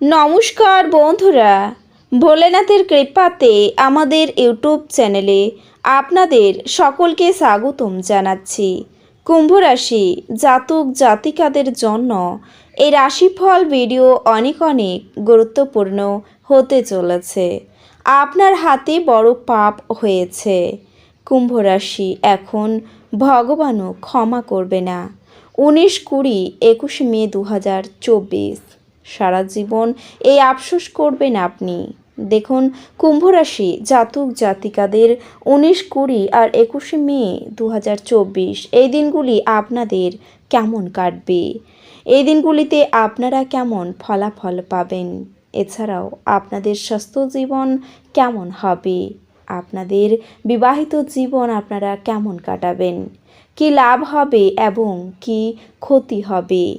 নমস্কার বন্ধুরা, ভোলেনাথের কৃপাতে আমাদের ইউটিউব চ্যানেলে আপনাদের সকলকে স্বাগতম জানাচ্ছি। কুম্ভ রাশি জাতক জাতিকাদের জন্য এই রাশিফল ভিডিও অনেক অনেক গুরুত্বপূর্ণ হতে চলেছে। আপনার হাতে বড় পাপ হয়েছে। কুম্ভ রাশি এখন ভগবানও ক্ষমা করবে না। উনিশ কুড়ি একুশ মে দু হাজার চব্বিশ। সারা জীবন এই আফসোস করবেন আপনি। দেখুন, কুম্ভরাশি জাতক জাতিকাদের উনিশ কুড়ি আর একুশে মে দু হাজার চব্বিশ। এই দিনগুলি আপনাদের কেমন কাটবে? এই দিনগুলিতে আপনারা কেমন ফলাফল পাবেন? এছাড়াও আপনাদের স্বাস্থ্য জীবন কেমন হবে? আপনাদের বিবাহিত জীবন আপনারা কেমন কাটাবেন? কি লাভ হবে এবং কি ক্ষতি হবে?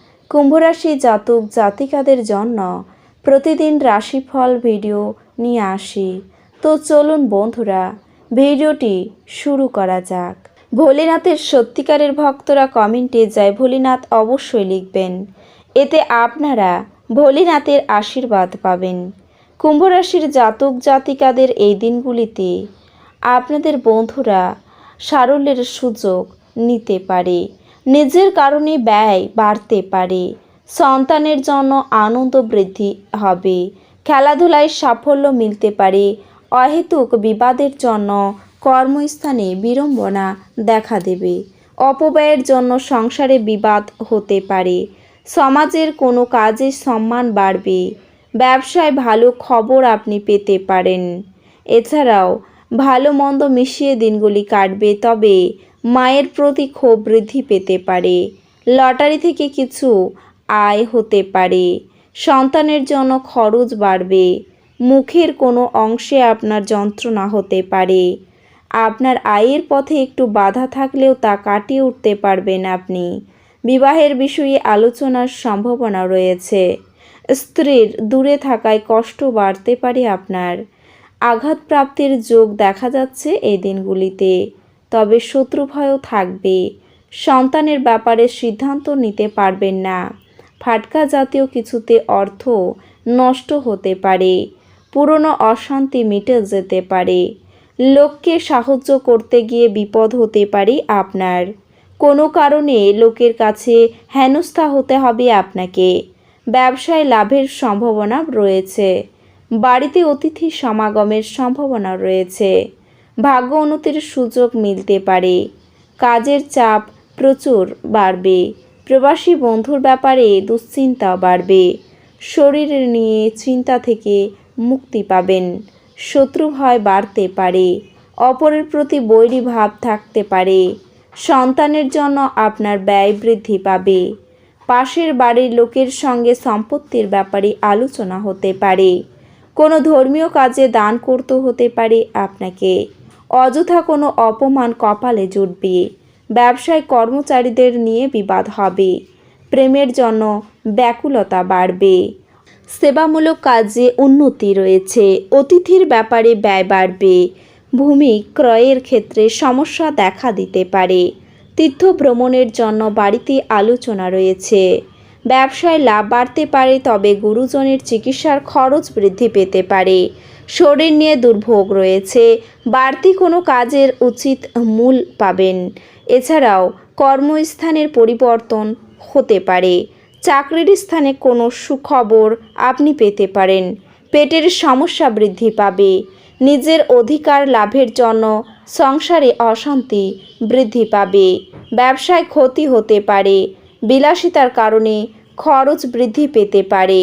কুম্ভরাশি জাতক জাতিকাদের জন্য প্রতিদিন রাশিফল ভিডিও নিয়ে আসি। তো চলুন বন্ধুরা, ভিডিওটি শুরু করা যাক। ভোলেনাথের সত্যিকারের ভক্তরা কমেন্টে জয় ভোলেনাথ অবশ্যই লিখবেন। এতে আপনারা ভোলেনাথের আশীর্বাদ পাবেন। কুম্ভরাশির জাতক জাতিকাদের এই দিনগুলিতে আপনাদের বন্ধুরা সারল্যের সুযোগ নিতে পারে। নিজের কারণে ব্যয় বাড়তে পারে। সন্তানের জন্য আনন্দ বৃদ্ধি হবে। খেলাধুলায় সাফল্য মিলতে পারে। অহেতুক বিবাদের জন্য কর্মস্থানে বিড়ম্বনা দেখা দেবে। অপব্যয়ের জন্য সংসারে বিবাদ হতে পারে। সমাজের কোনো কাজে সম্মান বাড়বে। ব্যবসায় ভালো খবর আপনি পেতে পারেন। এছাড়াও ভালো মন্দ মিশিয়ে দিনগুলি কাটবে। তবে মায়ের প্রতি ক্ষোভ বৃদ্ধি পেতে পারে। লটারি থেকে কিছু আয় হতে পারে। সন্তানের জন্য খরচ বাড়বে। মুখের কোনো অংশে আপনার যন্ত্রণা হতে পারে। আপনার আয়ের পথে একটু বাধা থাকলেও তা কাটিয়ে উঠতে পারবেন আপনি। বিবাহের বিষয়ে আলোচনার সম্ভাবনা রয়েছে। স্ত্রীর দূরে থাকায় কষ্ট বাড়তে পারে আপনার। আঘাতপ্রাপ্তির যোগ দেখা যাচ্ছে এই দিনগুলিতে। তবে শত্রু ভয়ও থাকবে। সন্তানের ব্যাপারে সিদ্ধান্ত নিতে পারবেন না। ফাটকা জাতীয় কিছুতে অর্থ নষ্ট হতে পারে। পুরনো অশান্তি মিটে যেতে পারে। লোককে সাহায্য করতে গিয়ে বিপদ হতে পারে আপনার। কোনো কারণে লোকের কাছে হেনস্থা হতে হবে আপনাকে। ব্যবসায় লাভের সম্ভাবনা রয়েছে। বাড়িতে অতিথি সমাগমের সম্ভাবনা রয়েছে। ভাগ্য উন্নতির সুযোগ মিলতে পারে। কাজের চাপ প্রচুর বাড়বে। প্রবাসী বন্ধুর ব্যাপারে দুশ্চিন্তা বাড়বে। শরীর নিয়ে চিন্তা থেকে মুক্তি পাবেন। শত্রু ভয় বাড়তে পারে। অপরের প্রতি বৈরী ভাব থাকতে পারে। সন্তানের জন্য আপনার ব্যয় বৃদ্ধি পাবে। পাশের বাড়ির লোকের সঙ্গে সম্পত্তির ব্যাপারে আলোচনা হতে পারে। কোনো ধর্মীয় কাজে দান করতে হতে পারে আপনাকে। অযথা কোনো অপমান কপালে জুটবে। ব্যবসায় কর্মচারীদের নিয়ে বিবাদ হবে। প্রেমের জন্য ব্যাকুলতা বাড়বে। সেবামূলক কাজে উন্নতি রয়েছে। অতিথির ব্যাপারে ব্যয় বাড়বে। ভূমি ক্রয়ের ক্ষেত্রে সমস্যা দেখা দিতে পারে। তীর্থ ভ্রমণের জন্য বাড়িতে আলোচনা রয়েছে। ব্যবসায় লাভ বাড়তে পারে, তবে গুরুজনের চিকিৎসার খরচ বৃদ্ধি পেতে পারে। শরীর নিয়ে দুর্ভোগ রয়েছে। বাড়তি কোনো কাজের উচিত মূল পাবেন। এছাড়াও কর্মস্থানের পরিবর্তন হতে পারে। চাকরির স্থানে কোনো সুখবর আপনি পেতে পারেন। পেটের সমস্যা বৃদ্ধি পাবে। নিজের অধিকার লাভের জন্য সংসারে অশান্তি বৃদ্ধি পাবে। ব্যবসায় ক্ষতি হতে পারে। বিলাসিতার কারণে খরচ বৃদ্ধি পেতে পারে।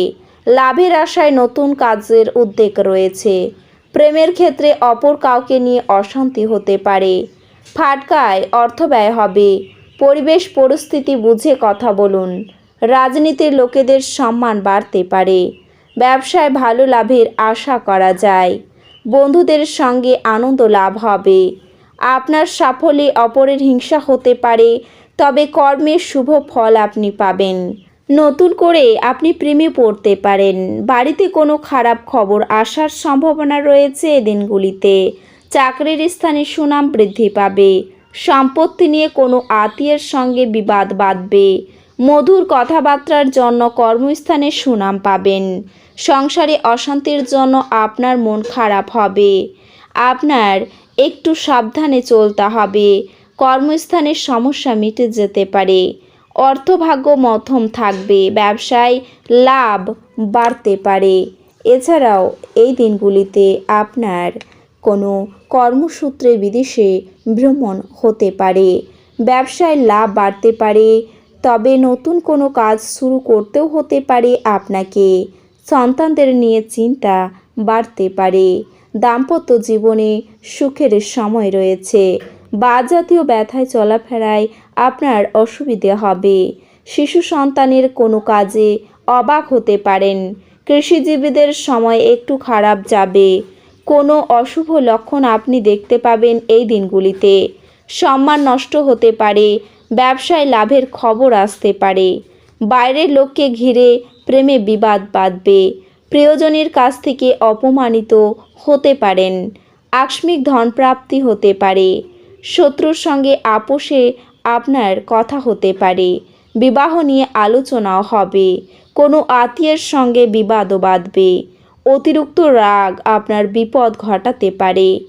লাভের আশায় নতুন কাজের উদ্বেগ রয়েছে। প্রেমের ক্ষেত্রে অপর কাউকে নিয়ে অশান্তি হতে পারে। ফাটকায় অর্থ ব্যয় হবে। পরিবেশ পরিস্থিতি বুঝে কথা বলুন। রাজনীতির লোকেদের সম্মান বাড়তে পারে। ব্যবসায় ভালো লাভের আশা করা যায়। বন্ধুদের সঙ্গে আনন্দ লাভ হবে। আপনার সাফল্যে অপরের হিংসা হতে পারে, তবে কর্মের শুভ ফল আপনি পাবেন। নতুন করে আপনি প্রেমে পড়তে পারেন। বাড়িতে কোনো খারাপ খবর আসার সম্ভাবনা রয়েছে দিনগুলিতে চাকরির স্থানে সুনাম বৃদ্ধি পাবে। সম্পত্তি নিয়ে কোনো আত্মীয়ের সঙ্গে বিবাদ বাঁধবে। মধুর কথাবার্তার জন্য কর্মস্থানে সুনাম পাবেন। সংসারে অশান্তির জন্য আপনার মন খারাপ হবে। আপনার একটু সাবধানে চলতে হবে। কর্মস্থানের সমস্যা মিটে যেতে পারে। অর্থভাগ্য মধ্যম থাকবে, ব্যবসায় লাভ বাড়তে পারে। এছাড়াও এই দিনগুলিতে আপনার কোনো কর্মসূত্রে বিদেশে ভ্রমণ হতে পারে, ব্যবসায় লাভ বাড়তে পারে, তবে নতুন কোনো কাজ শুরু করতেও হতে পারে আপনাকে। সন্তানদের নিয়ে চিন্তা বাড়তে পারে, দাম্পত্য জীবনে সুখের সময় রয়েছে। বাদ জাতীয় ব্যথায় চলাফেরায় আপনার অসুবিধে হবে। শিশু সন্তানের কোনো কাজে অবাক হতে পারেন। কৃষিজীবীদের সময় একটু খারাপ যাবে। কোনো অশুভ লক্ষণ আপনি দেখতে পাবেন এই দিনগুলিতে। সম্মান নষ্ট হতে পারে, ব্যবসায় লাভের খবর আসতে পারে। বাইরের লোককে ঘিরে প্রেমে বিবাদ বাঁধবে। প্রিয়জনের কাছ থেকে অপমানিত হতে পারেন। আকস্মিক ধনপ্রাপ্তি হতে পারে। শত্রুর সঙ্গে আপোষে আপনার কথা হতে পারে। বিবাহ নিয়ে আলোচনাও হবে। কোনো আত্মীয়ের সঙ্গে বিবাদও বাঁধবে। অতিরিক্ত রাগ আপনার বিপদ ঘটাতে পারে।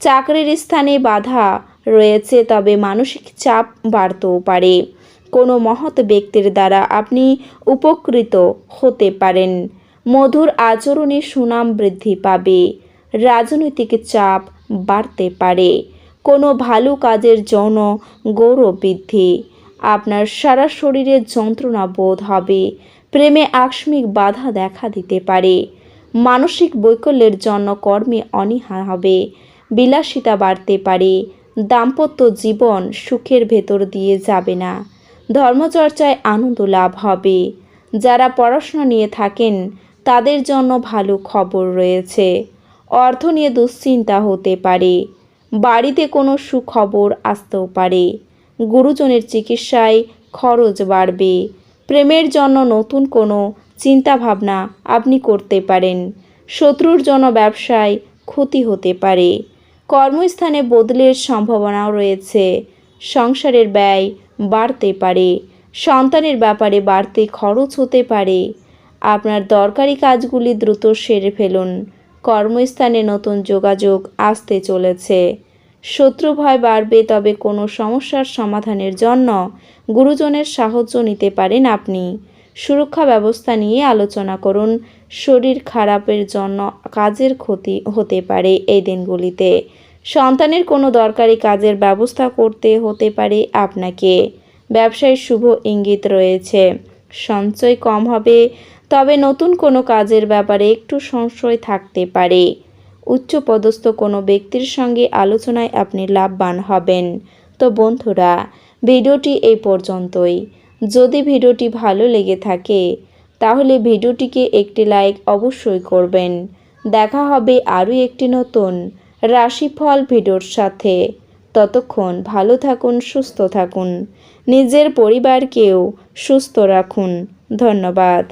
চাকরির স্থানে বাধা রয়েছে, তবে মানসিক চাপ বাড়তেও পারে। কোনো মহৎ ব্যক্তির দ্বারা আপনি উপকৃত হতে পারেন। মধুর আচরণে সুনাম বৃদ্ধি পাবে। রাজনৈতিক চাপ বাড়তে পারে। কোনো ভালো কাজের জন্য গৌরব বৃদ্ধি। আপনার সারা শরীরে যন্ত্রণা বোধ হবে। প্রেমে আকস্মিক বাধা দেখা দিতে পারে। মানসিক বৈকল্যের জন্য কর্মে অনীহা হবে। বিলাসিতা বাড়তে পারে। দাম্পত্য জীবন সুখের ভেতর দিয়ে যাবে না। ধর্মচর্চায় আনন্দ লাভ হবে। যারা পড়াশোনা নিয়ে থাকেন, তাদের জন্য ভালো খবর রয়েছে। অর্থ নিয়ে দুশ্চিন্তা হতে পারে। বাড়িতে কোনো সুখবর আসতেও পারে। গুরুজনের চিকিৎসায় খরচ বাড়বে। প্রেমের জন্য নতুন কোনো চিন্তাভাবনা আপনি করতে পারেন। শত্রুর জন্য ব্যবসায় ক্ষতি হতে পারে। কর্মস্থানে বদলের সম্ভাবনাও রয়েছে। সংসারের ব্যয় বাড়তে পারে। সন্তানের ব্যাপারে বাড়তে খরচ হতে পারে। আপনার দরকারি কাজগুলি দ্রুত সেরে ফেলুন। কর্মস্থানে নতুন যোগাযোগ আসতে চলেছে। শত্রু ভয় বাড়বে, তবে কোনো সমস্যার সমাধানের জন্য গুরুজনের সাহায্য নিতে পারেন আপনি। সুরক্ষা ব্যবস্থা নিয়ে আলোচনা করুন। শরীর খারাপের জন্য কাজের ক্ষতি হতে পারে এই দিনগুলিতে। সন্তানের কোনো দরকারি কাজের ব্যবস্থা করতে হতে পারে আপনাকে। ব্যবসায় শুভ ইঙ্গিত রয়েছে। সঞ্চয় কম হবে তবে নতুন কোনো কাজের ব্যাপারে একটু সংশয় থাকতে পারে। উচ্চপদস্থ কোনো ব্যক্তির সঙ্গে আলোচনায় আপনি লাভবান হবেন। তো বন্ধুরা, ভিডিওটি এই পর্যন্তই। যদি ভিডিওটি ভালো লেগে থাকে, তাহলে ভিডিওটিকে একটি লাইক অবশ্যই করবেন। দেখা হবে আরও একটি নতুন রাশিফল ভিডিওর সাথে। ততক্ষণ ভালো থাকুন, সুস্থ থাকুন। নিজের পরিবারকেও সুস্থ রাখুন। ধন্যবাদ।